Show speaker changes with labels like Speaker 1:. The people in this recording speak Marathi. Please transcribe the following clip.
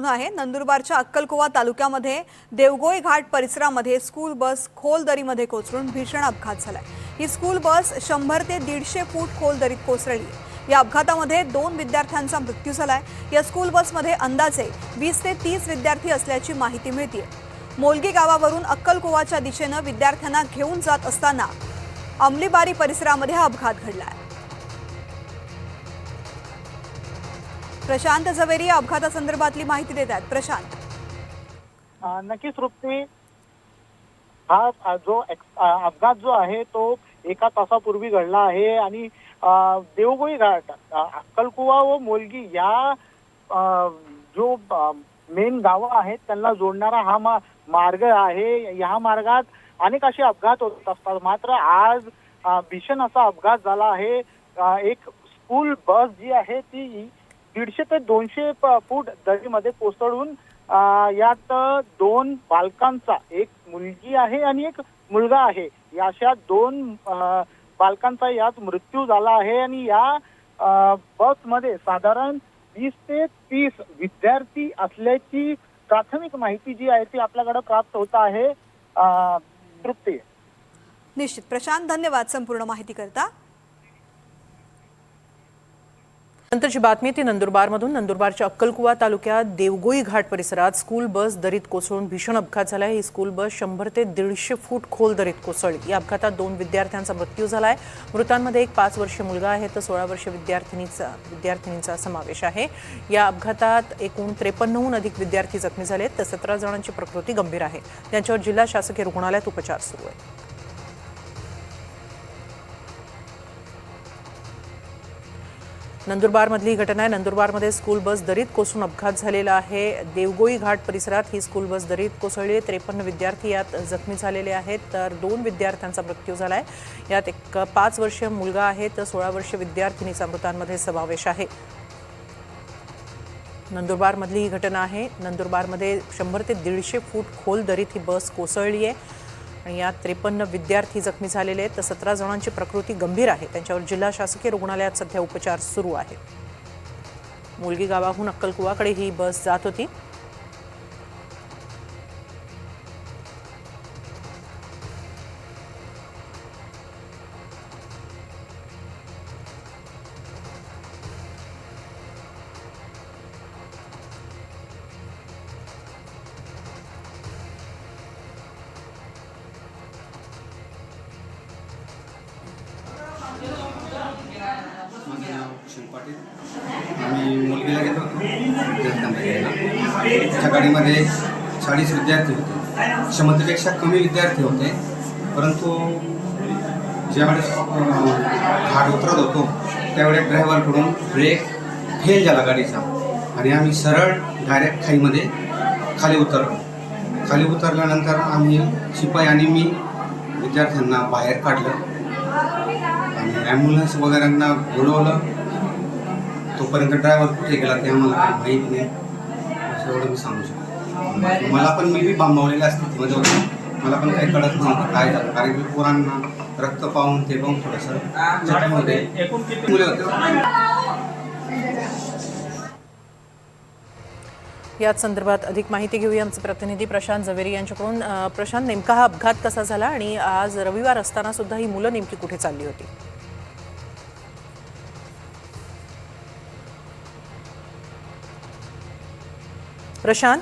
Speaker 1: नंदुरबारमधून आहे. नंदुरबारच्या अक्कलकुवा तालुक्यामध्ये देवगोई घाट परिसरामध्ये स्कूल बस खोल दरीमध्ये कोसळून भीषण अपघात झालाय. ही स्कूल बस शंभर ते दीडशे फूट खोल दरीत कोसळली. या अपघातामध्ये दोन विद्यार्थ्यांचा मृत्यू झालाय. या स्कूल बसमध्ये अंदाजे वीस ते तीस विद्यार्थी असल्याची माहिती मिळते मोलगी गावावरून अक्कलकोवाच्या दिशेनं विद्यार्थ्यांना घेऊन जात असताना अंमलीबारी परिसरामध्ये हा अपघात घडलाय. प्रशांत झवेरी या अपघातासंदर्भातली माहिती देत आहेत प्रशांत
Speaker 2: नक्कीच रुपी हा जो एक्स- अपघात जो आहे तो एका तासापूर्वी घडला आहे आणि देवगोळी घाट अक्कलकुवा व मोलगी या जो मेन गावं आहेत त्यांना जोडणारा हा मा- मार्ग आहे. या मार्गात अनेक असे अपघात होत असतात. मात्र आज भीषण असा अपघात झाला आहे. एक स्कूल बस जी आहे ती दीडशे ते दोनशे फूट दरीमध्ये कोसळून यात दोन बालकांचा एक मुलगी आहे आणि एक मुलगा आहे. अशा दोन बालकांचा यात मृत्यू झाला आहे आणि या अ, बसमध्ये साधारण वीस ते तीस विद्यार्थी असल्याची प्राथमिक माहिती जी आहे ती आपल्याकडे प्राप्त होत आहे. अ, तृप्ती.
Speaker 1: निश्चित. प्रशांत धन्यवाद संपूर्ण माहिती करता
Speaker 3: नंतरची बातमी ती नंदुरबारमधून. नंदुरबारच्या अक्कलकुवा तालुक्यात देवगोई घाट परिसरात स्कूल बस दरीत कोसळून भीषण अपघात झाला आहे. ही स्कूल बस शंभर ते दीडशे फूट खोल दरीत कोसळली. या अपघातात दोन विद्यार्थ्यांचा मृत्यू झाला आहे मृतांमध्ये एक पाच वर्षीय मुलगा आहे तर सोळा वर्षीय विद्यार्थिनीचा विद्यार्थिनींचा समावेश आहे. या अपघातात एकूण त्रेपन्नहून अधिक विद्यार्थी जखमी झाले तर सतरा जणांची प्रकृती गंभीर आहे. त्यांच्यावर जिल्हा शासकीय रुग्णालयात उपचार सुरू आहेत. नंदुरबारमधली ही घटना आहे. नंदुरबारमध्ये स्कूल बस दरीत कोसळून अपघात झालेला आहे. देवगोई घाट परिसरात ही स्कूल बस दरीत कोसळली आहे. त्रेपन्न विद्यार्थी यात जखमी झालेले आहेत. तर दोन विद्यार्थ्यांचा मृत्यू झाला आहे यात एक पाच वर्षीय मुलगा आहे. तर सोळा वर्षीय विद्यार्थिनीचा मृतांमध्ये समावेश आहे. नंदुरबारमधली ही घटना आहे. नंदुरबारमध्ये शंभर ते दीडशे फूट खोल दरीत ही बस कोसळली आहे. आणि यात त्रेपन्न विद्यार्थी जखमी झालेले आहेत. तर सतरा जणांची प्रकृती गंभीर आहे. त्यांच्यावर जिल्हा शासकीय रुग्णालयात सध्या उपचार सुरू आहेत. मुलगी गावाहून अक्कलकुवाकडे ही बस जात होती.
Speaker 4: शिव पाटील. आम्ही मुलगीला घेतो विद्यार्थ्यांना त्या गाडीमध्ये चाळीस विद्यार्थी होते. क्षमतेपेक्षा कमी विद्यार्थी होते. परंतु ज्यावेळेस घाट उतरत होतो त्यावेळेस ड्रायव्हरकडून ब्रेक फेल झाला गाडीचा. आणि आम्ही सरळ डायरेक्ट खाईमध्ये खाली उतरलो. खाली उतरल्यानंतर आम्ही शिपाई आणि मी विद्यार्थ्यांना बाहेर काढलं. आणि ॲम्ब्युलन्स वगैरेंना बोलवलं तोपर्यंत ड्रायव्हर कुठे गेला ते आम्हाला काही माहीत नाही. असं एवढं मी सांगू शकतो. मला पण मी बी बांबवलेल्या स्थितीमध्ये होतो. मला पण काही कळत नव्हतं काय झालं. कारण की पोरांना रक्त पाहून ते पाहून थोडंसं त्याच्यामध्ये मुले होते.
Speaker 3: याच संदर्भात अधिक माहिती घेऊया आमचे प्रतिनिधी प्रशांत झवेरी यांच्याकडून. प्रशांत नेमका हा अपघात कसा झाला आणि आज रविवार असताना सुद्धा ही मुलं नेमकी कुठे चालली होती? प्रशांत